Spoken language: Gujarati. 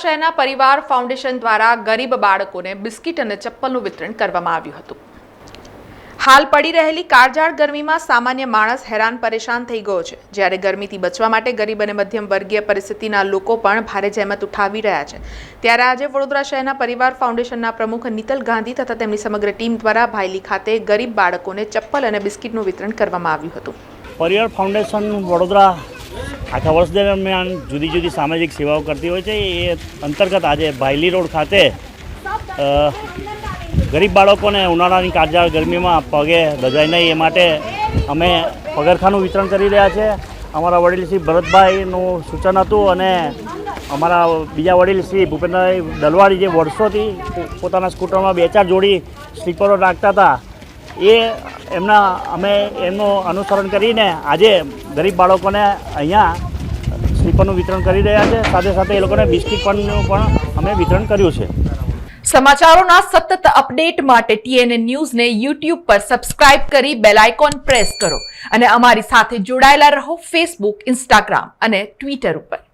શહેરના પરિવાર ફાઉન્ડેશન દ્વારા ગરીબ બાળકોને બિસ્કિટ અને ચપ્પલનું વિતરણ કરવામાં આવ્યું હતું. હાલ પડી રહેલી કાળઝાળ ગરમીમાં સામાન્ય માણસ હેરાન પરેશાન થઈ ગયો છે. જ્યારે ગરમીથી બચવા માટે ગરીબ અને મધ્યમ વર્ગીય પરિસ્થિતિના લોકો પણ ભારે જહેમત ઉઠાવી રહ્યા છે. ત્યારે આજે વડોદરા શહેરના પરિવાર ફાઉન્ડેશનના પ્રમુખ નીતલ ગાંધી તથા તેમની સમગ્ર ટીમ દ્વારા ભાયલી ખાતે ગરીબ બાળકોને ચપ્પલ અને બિસ્કિટનું વિતરણ કરવામાં આવ્યું હતું. પરિવાર ફાઉન્ડેશન વડોદરા આખા વર્ષ દરમિયાન જુદી જુદી સામાજિક સેવાઓ કરતી હોય છે. એ અંતર્ગત આજે ભાયલી રોડ ખાતે ગરીબ બાળકોને ઉનાળાની કાળઝાળ ગરમીમાં પગે દજાય નહીં. એ માટે અમે પગરખાનું વિતરણ કરી રહ્યા છે. અમારા વડીલ શ્રી ભરતભાઈનું સૂચન હતું અને અમારા બીજા વડીલ શ્રી ભૂપેન્દ્રભાઈ દલવાડી જે વર્ષોથી પોતાના સ્કૂટરમાં બે ચાર જોડી સ્લીપરો રાખતા હતા. એ એમના અમે એમનું અનુસરણ કરીને આજે ગરીબ બાળકોને અહીંયા સ્લીપરનું વિતરણ કરી રહ્યા છે. સાથે સાથે એ લોકોને બિસ્કિટ પણ પણ અમે વિતરણ કર્યું છે. સમાચારોના સતત અપડેટ માટે ટીએનએ ન્યૂઝને યુટ્યુબ પર સબસ્ક્રાઇબ કરી બેલ આઇકોન પ્રેસ કરો અને અમારી સાથે જોડાયેલા રહો ફેસબુક, ઇન્સ્ટાગ્રામ અને ટ્વિટર ઉપર.